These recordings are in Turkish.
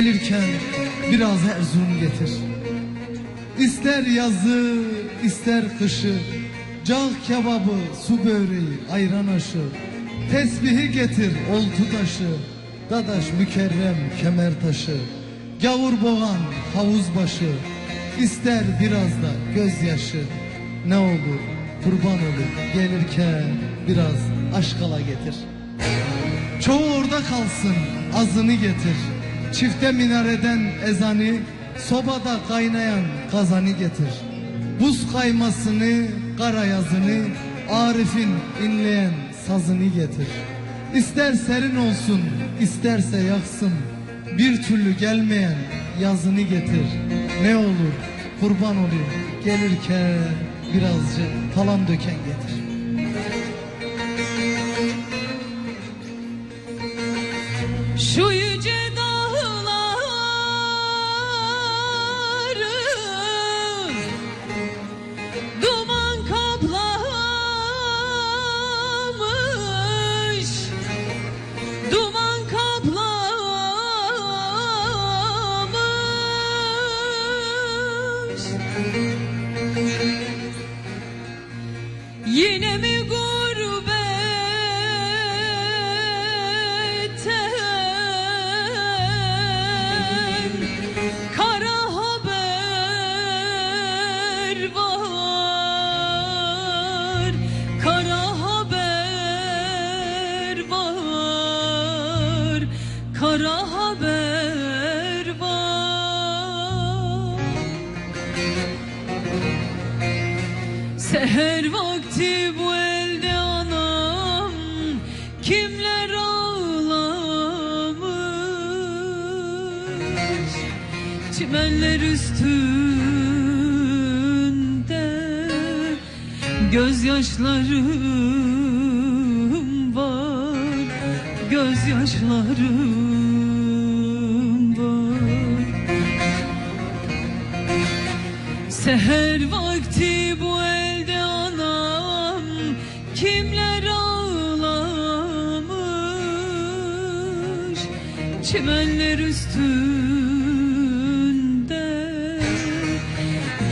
Gelirken biraz Erzurum getir. İster yazı ister kışı Cağ kebabı su böreği ayran aşı. Tesbihi getir oltu taşı Dadaş mükerrem kemer taşı. Gavur boğan havuz başı İster biraz da gözyaşı. Ne olur kurban olur Gelirken biraz aşkala getir. Çoğu orada kalsın azını getir Çifte minareden ezanı Sobada kaynayan kazanı getir. Buz kaymasını kara yazını Arif'in inleyen sazını getir. İster serin olsun isterse yaksın Bir türlü gelmeyen yazını getir. Ne olur kurban olayım Gelirken birazcık talan döken getir. Şu Kara haber var. Seher vakti bu elde anam kimler ağlamış? Çimenler üstünde gözyaşlarım var Gözyaşlarım var. Seher vakti bu elde anam kimler ağlamış? Çimenler üstünde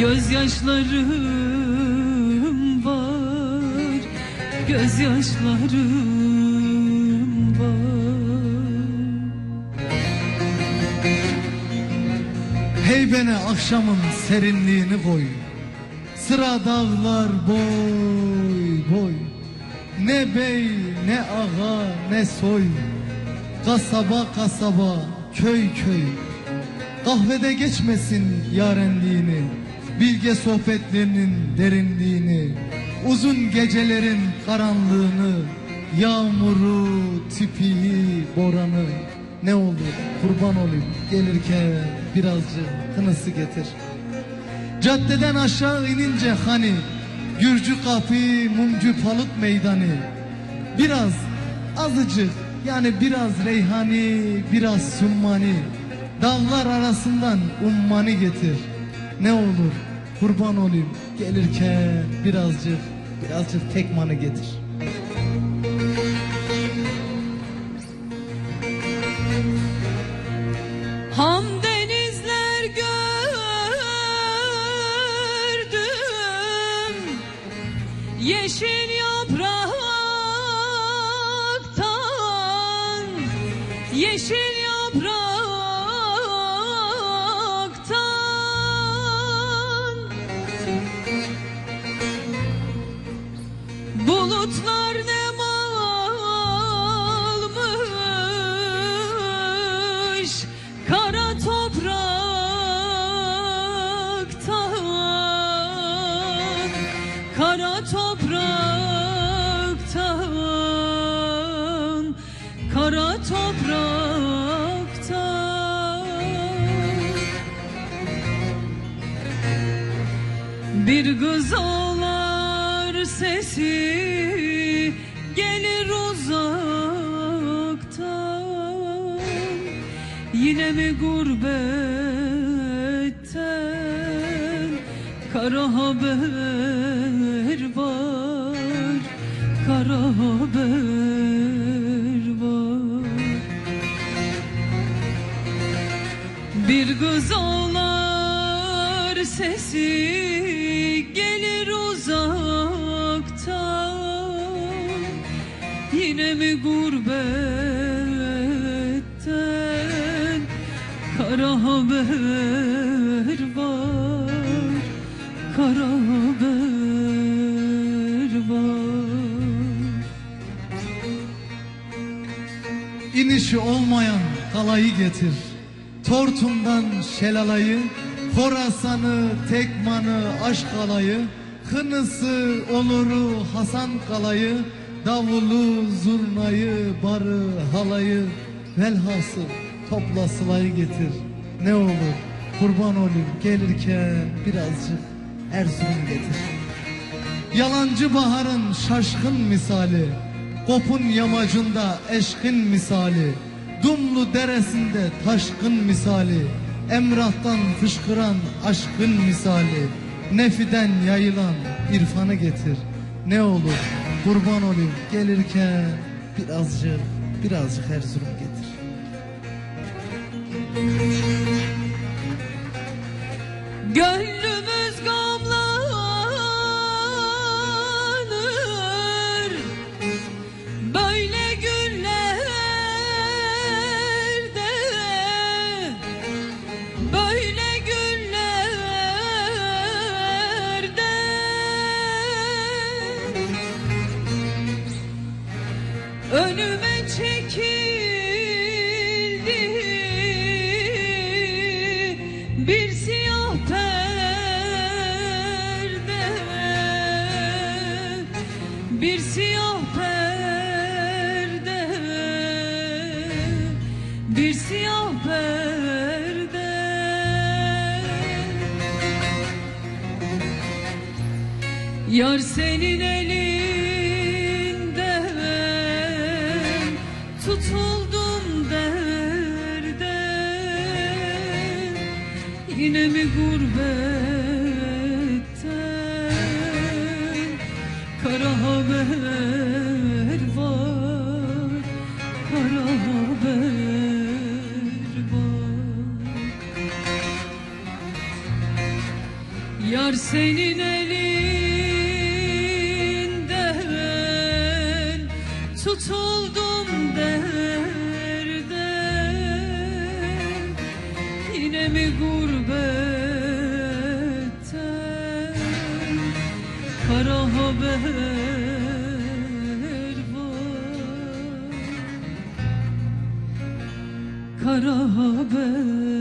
gözyaşlarım var. Gözyaşlarım Heybene akşamın serinliğini koy. Sıra dağlar boy boy. Ne bey ne ağa ne soy. Kasaba kasaba köy köy. Kahvede geçmesin yarenliğini Bilge sohbetlerinin derinliğini Uzun gecelerin karanlığını Yağmuru, tipiyi, boranı. Ne olur kurban olayım gelirken birazcık kınısı getir. Caddeden aşağı inince hani Gürcü kapı, mumcu palut meydanı. Biraz azıcık yani biraz reyhani, biraz summani Dağlar arasından ummani getir. Ne olur kurban olayım gelirken birazcık birazcık tekmanı getir Bir kız ağlar sesi gelir uzaktan. Yine mi gurbetten kara haber var? Kara haber var. Bir kız ağlar sesi gelir uzaktan. Yine mi gurbetten? Kara haber var Kara haber var. İnişi olmayan kalayı getir. Tortumdan şelalayı, Horasan'ı, Tekman'ı, aşk alayı, Hınısı, Onur'u, Hasan kalayı, Davulu, zurnayı, barı, halayı, velhasıl topla sılayı getir. Ne olur kurban olayım gelirken birazcık Erzurum getir. Yalancı baharın şaşkın misali Kopun yamacında eşkin misali Dumlu deresinde taşkın misali Emrahtan fışkıran aşkın misali Nefiden yayılan irfanı getir. Ne olur kurban olayım gelirken Birazcık birazcık Erzurum getir. Gönlümüz Önüme çekildi. Bir siyah perde. Bir siyah perde. Bir siyah perde. Yar senin elinden tutuldum derde. Yine mi gurbetten kara haber var Kara haber var. Yar senin elinden tutuldum gurbetten kara haber var. Kara haber